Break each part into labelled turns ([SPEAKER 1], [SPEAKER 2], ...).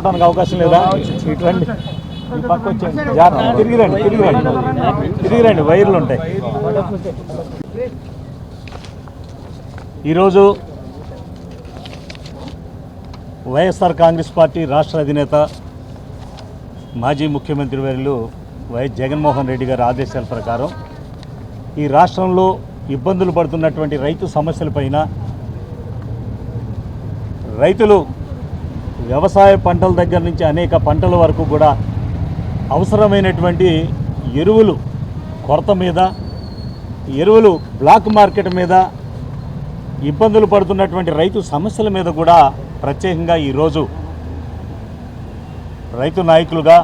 [SPEAKER 1] చెప్పడానికి
[SPEAKER 2] రావడానికి అవకాశం లేదా? ఇటువంటి ఈ పక్క వచ్చేయండి. జాగ్రత్త. తిరిగి రండి తిరిగి రండి తిరిగి రండి వైర్లు ఉంటాయి. ఈరోజు వైఎస్ఆర్ కాంగ్రెస్ పార్టీ రాష్ట్ర అధినేత మాజీ ముఖ్యమంత్రి వర్యులు వైఎస్ జగన్మోహన్ రెడ్డి గారి ఆదేశాల ప్రకారం ఈ రాష్ట్రంలో ఇబ్బందులు పడుతున్నటువంటి రైతు సమస్యలపైన రైతులు వ్యవసాయ పంటల దగ్గర నుంచి అనేక పంటల వరకు కూడా అవసరమైనటువంటి ఎరువులు కొరత మీద ఎరువులు బ్లాక్ మార్కెట్ మీద ఇబ్బందులు పడుతున్నటువంటి రైతు సమస్యల మీద కూడా ప్రత్యేకంగా ఈరోజు రైతు నాయకులుగా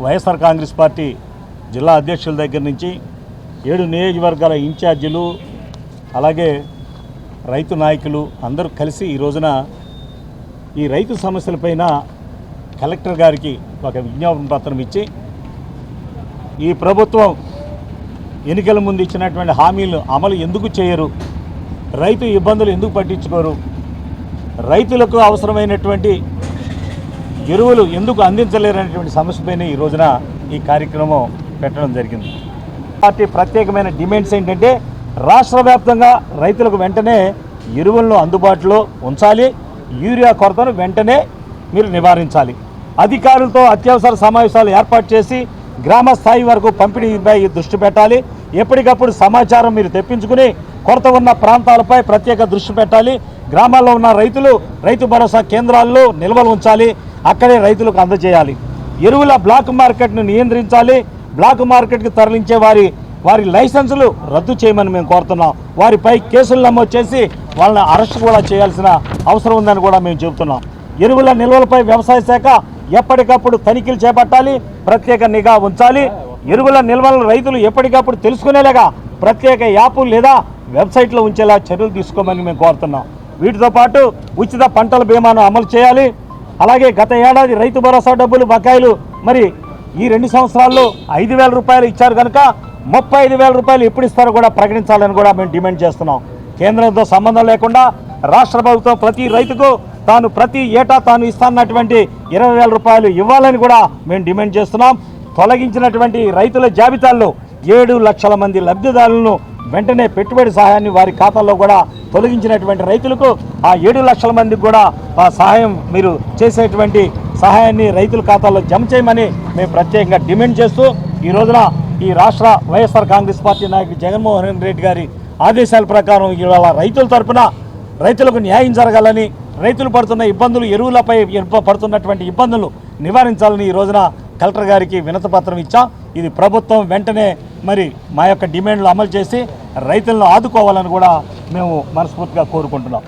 [SPEAKER 2] వైఎస్ఆర్ కాంగ్రెస్ పార్టీ జిల్లా అధ్యక్షుల దగ్గర నుంచి ఏడు నియోజకవర్గాల ఇన్ఛార్జీలు అలాగే రైతు నాయకులు అందరూ కలిసి ఈ రోజున ఈ రైతు సమస్యలపైన కలెక్టర్ గారికి ఒక విజ్ఞాపన పత్రం ఇచ్చి ఈ ప్రభుత్వం ఎన్నికల ముందు ఇచ్చినటువంటి హామీలు అమలు ఎందుకు చేయరు? రైతు ఇబ్బందులు ఎందుకు పట్టించుకోరు? రైతులకు అవసరమైనటువంటి ఎరువులు ఎందుకు అందించలేరనేటువంటి సమస్యపైన ఈ రోజున ఈ కార్యక్రమం పెట్టడం జరిగింది. పార్టీ ప్రత్యేకమైన డిమాండ్స్ ఏంటంటే రాష్ట్ర వ్యాప్తంగా రైతులకు వెంటనే ఎరువులను అందుబాటులో ఉంచాలి. యూరియా కొరతను వెంటనే మీరు నివారించాలి. అధికారులతో అత్యవసర సమావేశాలు ఏర్పాటు చేసి గ్రామ స్థాయి వరకు పంపిణీపై దృష్టి పెట్టాలి. ఎప్పటికప్పుడు సమాచారం మీరు తెప్పించుకుని కొరత ఉన్న ప్రాంతాలపై ప్రత్యేక దృష్టి పెట్టాలి. గ్రామాల్లో ఉన్న రైతులు రైతు భరోసా కేంద్రాల్లో నిల్వలు ఉంచాలి. అక్కడే రైతులకు అందజేయాలి. ఎరువుల బ్లాక్ మార్కెట్ను నియంత్రించాలి. బ్లాక్ మార్కెట్కి తరలించే వారి వారి లైసెన్సులు రద్దు చేయమని మేము కోరుతున్నాం. వారిపై కేసులు నమోదు చేసి వాళ్ళని అరెస్ట్ కూడా చేయాల్సిన అవసరం ఉందని కూడా మేము చెబుతున్నాం. ఎరువుల నిల్వలపై వ్యవసాయ శాఖ ఎప్పటికప్పుడు తనిఖీలు చేపట్టాలి ప్రత్యేక నిఘా ఉంచాలి. ఎరువుల నిల్వలను రైతులు ఎప్పటికప్పుడు తెలుసుకునేలాగా ప్రత్యేక యాప్ లేదా వెబ్సైట్లో ఉంచేలా చర్యలు తీసుకోమని మేము కోరుతున్నాం. వీటితో పాటు ఉచిత పంటల బీమాను అమలు చేయాలి. అలాగే గత ఏడాది రైతు భరోసా డబ్బులు బకాయిలు మరి ఈ రెండు సంవత్సరాల్లో ఐదు వేల రూపాయలు ఇచ్చారు కనుక ముప్పై ఐదు వేల రూపాయలు ఎప్పుడు ఇస్తారో కూడా ప్రకటించాలని కూడా మేము డిమాండ్ చేస్తున్నాం. కేంద్రంతో సంబంధం లేకుండా రాష్ట్ర ప్రభుత్వం ప్రతి రైతుకు తాను ప్రతి ఏటా తాను ఇస్తానన్నటువంటి ఇరవై వేల రూపాయలు ఇవ్వాలని కూడా మేము డిమాండ్ చేస్తున్నాం. తొలగించినటువంటి రైతుల జాబితాల్లో ఏడు లక్షల మంది లబ్ధిదారులను వెంటనే పెట్టుబడి సహాయాన్ని వారి ఖాతాల్లో కూడా తొలగించినటువంటి రైతులకు ఆ ఏడు లక్షల మందికి కూడా ఆ సహాయం మీరు చేసేటువంటి సహాయాన్ని రైతుల ఖాతాల్లో జమ చేయమని మేము ప్రత్యేకంగా డిమాండ్ చేస్తూ ఈ రోజున ఈ రాష్ట్ర వైఎస్ఆర్ కాంగ్రెస్ పార్టీ నాయకుడు జగన్మోహన్ రెడ్డి గారి ఆదేశాల ప్రకారం ఇవాళ రైతుల తరఫున రైతులకు న్యాయం జరగాలని రైతులు పడుతున్న ఇబ్బందులు ఎరువులపై పడుతున్నటువంటి ఇబ్బందులు నివారించాలని ఈ రోజున కలెక్టర్ గారికి వినతపత్రం ఇచ్చాం. ఇది ప్రభుత్వం వెంటనే మరి మా యొక్క డిమాండ్లు అమలు చేసి రైతులను ఆదుకోవాలని కూడా మేము మనస్ఫూర్తిగా కోరుకుంటున్నాం.